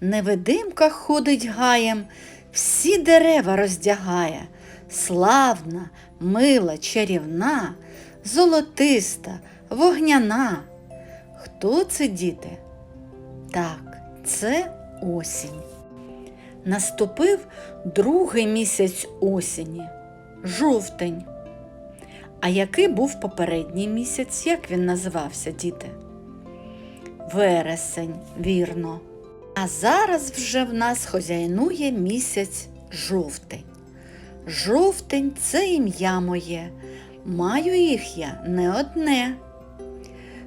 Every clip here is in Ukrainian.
невидимка ходить гаєм, всі дерева роздягає, славна, мила, чарівна, золотиста, вогняна. Хто це, діти? Так, це осінь. Наступив другий місяць осені жовтень. А який був попередній місяць? Як він називався, діти? Вересень, вірно. А зараз вже в нас хозяйнує місяць жовтень. Жовтень це ім'я моє. Маю їх я не одне.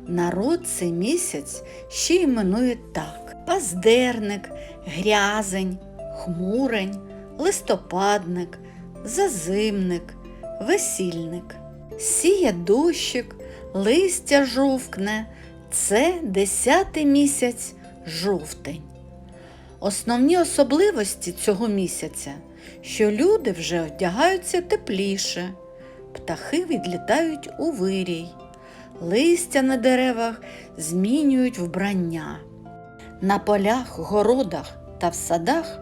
Народ цей місяць ще іменує так: паздерник, грязень, хмурень, листопадник, зазимник, весільник. Сіє дощик, листя жовкне. Це десятий місяць жовтень. Основні особливості цього місяця, що люди вже одягаються тепліше, птахи відлітають у вирій, листя на деревах змінюють вбрання. На полях, городах та в садах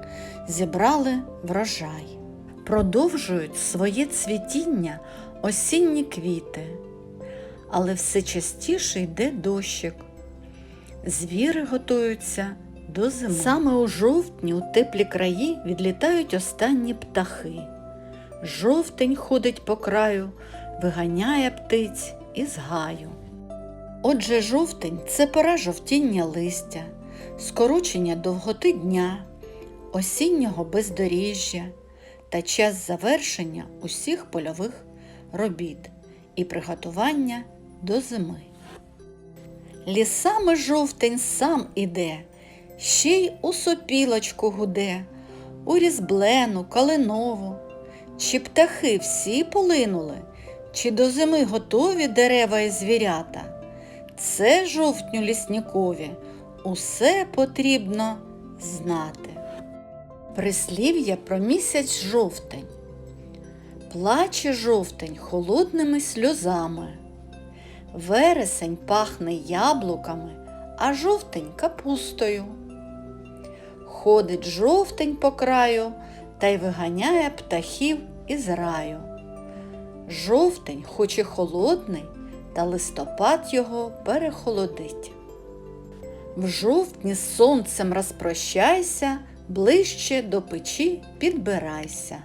зібрали врожай. Продовжують своє цвітіння осінні квіти, але все частіше йде дощик. Звіри готуються до зими. Саме у жовтні у теплі краї відлітають останні птахи. Жовтень ходить по краю, виганяє птиць із гаю. Отже, жовтень це пора жовтіння листя, скорочення довготи дня, осіннього бездоріжжя та час завершення усіх польових робіт і приготування до зими. Лісами жовтень сам іде, ще й у сопілочку гуде, у різблену, калинову. Чи птахи всі полинули, чи до зими готові дерева і звірята? Це жовтню ліснікові, усе потрібно знати. Прислів'я про місяць жовтень. Плаче жовтень холодними сльозами. Вересень пахне яблуками, а жовтень капустою. Ходить жовтень по краю та й виганяє птахів із раю. Жовтень, хоч і холодний, та листопад його перехолодить. В жовтні з сонцем розпрощайся, ближче до печі підбирайся.